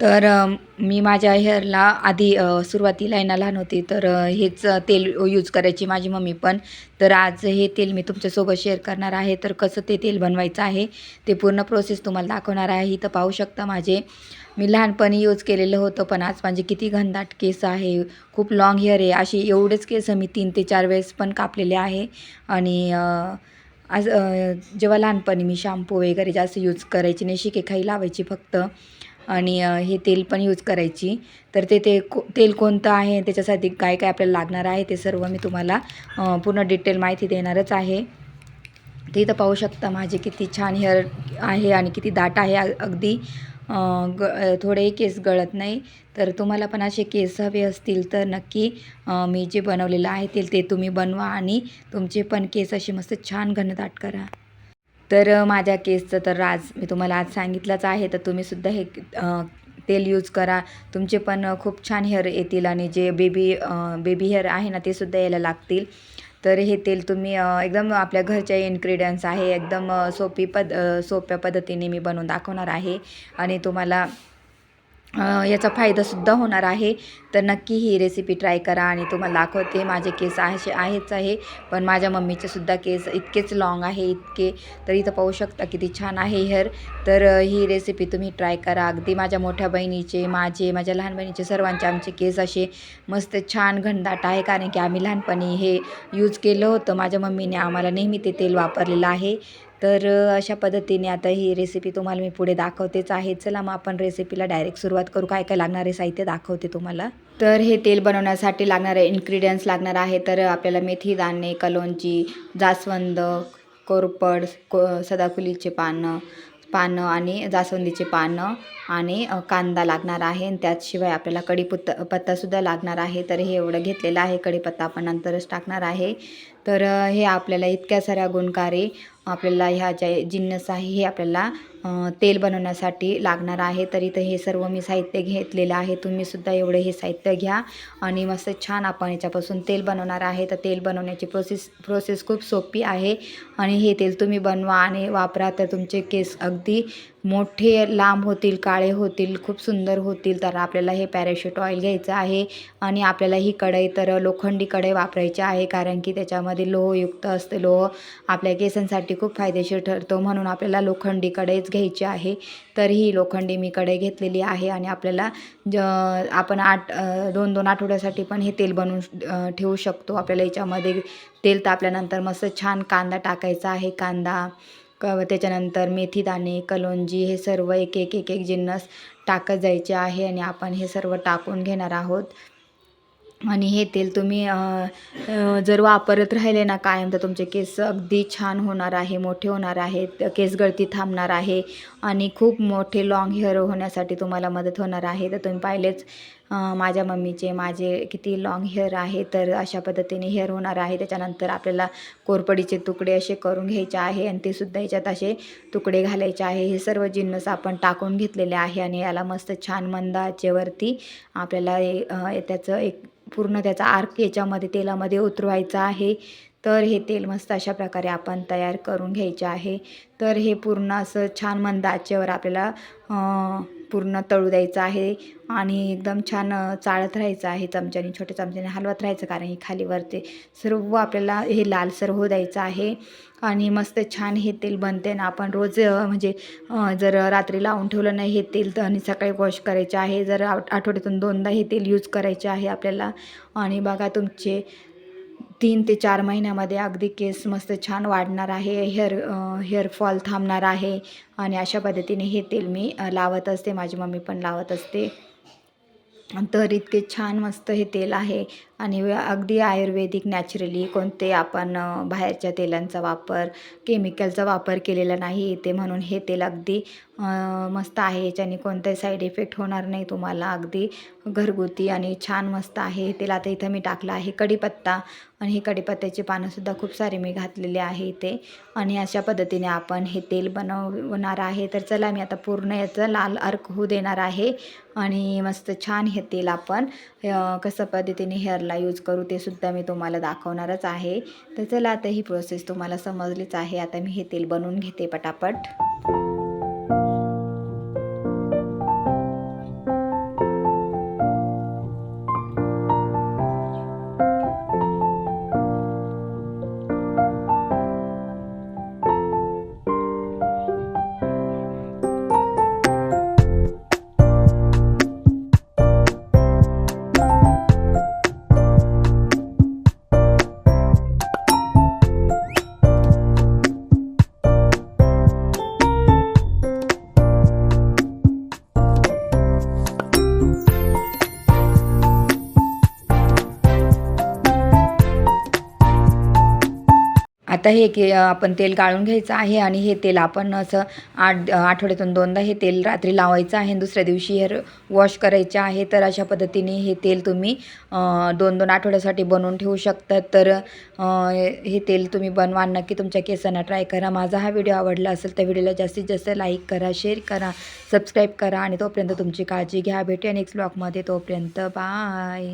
तर मी माझ्या हेअरला आधी सुरुवातीला आहे ना लहान होती तर हेच तेल यूज करायची माझी मम्मी पण. तर आज हे तेल मी तुमच्यासोबत शेअर करणार आहे. तर कसं ते तेल बनवायचं आहे ते पूर्ण प्रोसेस तुम्हाला दाखवणार आहे. इथं पाहू शकता माझे. मी लहानपणी यूज केलेलं होतं पण आज माझे किती घनदाट केस आहे. खूप लाँग हेअर आहे. असे एवढेच केस मी तीन ते चार वेळेस पण कापलेले आहे. आणि आज जेव्हा लहानपणी मी शॅम्पू वगैरे जास्त यूज करायची नाही शिकेखाई लावायची फक्त. आणि हे तेल पण यूज करायची. तर ते ते को तेल कोणतं आहे त्याच्यासाठी काय काय आपल्याला लागणार आहे ते सर्व मी तुम्हाला पूर्ण डिटेल माहिती देणारच आहे. ते इथं पाहू शकता माझे किती छान हेअर आहे आणि किती दाट आहे. अगदी ग थोडेही केस गळत नाही. तर तुम्हाला पण असे केस हवे असतील तर नक्की मी जे बनवलेलं आहे ते तुम्ही बनवा आणि तुमचे पण केस असे मस्त छान घनदाट करा. तर माझ्या केसचं तर आज मी तुम्हाला आज सांगितलंच आहे तर तुम्हीसुद्धा हे तेल यूज करा. तुमचे पण खूप छान हेअर येतील आणि जे बेबी बेबी हेअर आहे ना ते सुद्धा यायला लागतील. तर हे तेल तुम्ही एकदम आपल्या घरच्या इन्ग्रेडियंट्स आहे एकदम सोपी पद सोप्या पद्धतीने मी बनवून दाखवणार आहे. आणि तुम्हाला याचा फायदासुद्धा होणार आहे. तर नक्की ही रेसिपी ट्राय करा आणि तुम्हाला दाखवते. माझे केस असे आहेच आहे. पण माझ्या मम्मीचे सुद्धा केस इतकेच लॉंग आहे इतके. तर इथं पाहू शकता किती छान आहे हेअर तर ही रेसिपी तुम्ही ट्राय करा. अगदी माझ्या मोठ्या बहिणीचे माझे माझ्या लहान बहिणीचे सर्वांचे आमचे केस असे मस्त छान घनदाट आहे. कारण की आम्ही लहानपणी हे यूज केलं होतं. माझ्या मम्मीने आम्हाला नेहमी ते तेल वापरलेलं आहे. तर अशा पद्धतीने आता ही रेसिपी तुम्हाला मी पुढे दाखवतेच आहे. चला मग आपण रेसिपीला डायरेक्ट सुरुवात करू. काय काय लागणारे साहित्य दाखवते तुम्हाला. तर हे तेल बनवण्यासाठी लागणारे इन्ग्रेडियंट्स लागणार आहे. तर आपल्याला मेथी दाणे कलोंजी जास्वंद कोरपड को सदाफुलीचे पानं पानं आणि जास्वंदीचे पानं आणि कांदा लागणार आहे आणि त्याचशिवाय आपल्याला कढीपत्ता पत्तासुद्धा लागणार आहे. तर हे एवढं घेतलेलं आहे. कढीपत्ता आपण नंतरच टाकणार आहे. तर हे आपल्याला इतक्या साऱ्या गुणकारी आपल्याला ह्या ज्या जिन्नस आहे हे आपल्याला तेल बनवण्यासाठी लागणार आहे. तर इथं हे सर्व मी साहित्य घेतलेलं आहे. तुम्हीसुद्धा एवढं हे साहित्य घ्या आणि मस्त छान आपण याच्यापासून तेल बनवणार आहे. तर तेल बनवण्याची प्रोसेस प्रोसेस खूप सोपी आहे आणि हे तेल तुम्ही बनवा आणि वापरा. तर तुमचे केस अगदी मोठे लांब होतील काळे होतील खूप सुंदर होतील. तर आपल्याला हे पॅराशूट ऑइल घ्यायचं आहे आणि आपल्याला ही कढई तर लोखंडी कढई वापरायची आहे कारण की त्याच्यामध्ये लोहयुक्त असते. लोह आपल्या केसांसाठी खूप फायदेशीर ठरतो म्हणून आपल्याला लोखंडी कढईच घ्यायची आहे. तर ही लोखंडी मी कढई घेतलेली आहे आणि आपल्याला ज आपण आठ दोन दोन आठवड्यासाठी पण हे तेल बनवून ठेवू शकतो. आपल्याला याच्यामध्ये तेल तापल्यानंतर मस्त छान कांदा टाकायचा आहे. कांदा क त्याच्यानंतर मेथी दाणे कलोंजी हे सर्व एक एक एक एक जिन्नस टाकत जायचे आहे आणि आपण हे सर्व टाकून घेणार आहोत. आणि हे तेल तुम्ही जर वापरत राहिले ना कायम तर तुमचे केस अगदी छान होणार आहे मोठे होणार आहेत केस गळती थांबणार आहे आणि खूप मोठे लॉंग हेअर होण्यासाठी तुम्हाला मदत होणार आहे. तर तुम्ही पाहिलेच माझ्या मम्मीचे माझे किती लॉंग हेअर आहे तर अशा पद्धतीने हेअर होणार आहे. त्याच्यानंतर आपल्याला कोरपडीचे तुकडे असे करून घ्यायचे आहे आणि ते सुद्धा याच्यात असे तुकडे घालायचे आहे. हे सर्व जिन्नस आपण टाकून घेतलेले आहे आणि याला मस्त छान मंदाचेवरती आपल्याला त्याचं एक पूर्ण त्याचा आर्क याच्यामध्ये तेलामध्ये उतरवायचा आहे. तर हे तेल मस्त अशा प्रकारे आपण तयार करून घ्यायचे आहे. तर हे पूर्ण असं छान मंद आचेवर आपल्याला पूर्ण तळू द्यायचं आहे आणि एकदम छान चाळत राहायचं आहे चमच्याने छोट्या चमच्याने हलवत राहायचं कारण हे खालीवरती सर्व आपल्याला हे लालसर होऊ द्यायचं आहे आणि मस्त छान हे तेल बनते ना आपण रोज म्हणजे जर रात्री लावून ठेवलं नाही हे तेल तर आणि सकाळी वॉश करायचे आहे जर आठवड्यातून दोनदा हे तेल यूज करायचे आहे आपल्याला आणि बघा तुमचे तीन ते चार महिन्यामध्ये अगदी केस मस्त छान वाढणार आहे हेअर हेअरफॉल थांबणार आहे आणि अशा पद्धतीने हे तेल मी लावत असते. माझी मम्मी पण लावत असते. तर इतके छान मस्त हे तेल आहे. आणि अगदी आयुर्वेदिक नॅचरली कोणते आपण बाहेरच्या तेलांचा वापर केमिकलचा वापर केलेला नाही इथे म्हणून हे तेल अगदी मस्त आहे. याच्याने कोणताही साईड इफेक्ट होणार नाही तुम्हाला. अगदी घरगुती आणि छान मस्त आहे. हे तेल आता इथं मी टाकलं आहे. कढीपत्ता आणि हे कढीपत्त्याची पानंसुद्धा खूप सारे मी घातलेले आहे इथे. आणि अशा पद्धतीने आपण हे तेल बनवणार आहे. तर चला मी आता पूर्ण याचं लाल अर्क होऊ देणार आहे. आणि मस्त छान हे तेल आपण कसं पद्धतीने हेअरला यूज करू ते सुद्धा मी तुम्हाला दाखवणारच आहे. तर चला आता ही प्रोसेस तुम्हाला समजलीच आहे. आता मी हे तेल बनवून घेते पटापट. आता हे की आपण तेल गाळून घ्यायचं आहे आणि हे तेल आपण असं आठ आठवड्यातून दोनदा हे तेल रात्री लावायचं आहे दुसऱ्या दिवशी हेअर वॉश करायचे आहे. तर अशा पद्धतीने हे तेल तुम्ही दोन दोन आठवड्यासाठी बनवून ठेवू शकतात तर हे तेल तुम्ही बनवा. नक्की तुमच्या केसांना ट्राय करा. माझा हा व्हिडिओ आवडला असेल तर व्हिडिओला जास्तीत जास्त लाईक करा शेअर करा सबस्क्राईब करा आणि तोपर्यंत तुमची काळजी घ्या. भेटूया नेक्स्ट ब्लॉगमध्ये. तोपर्यंत बाय.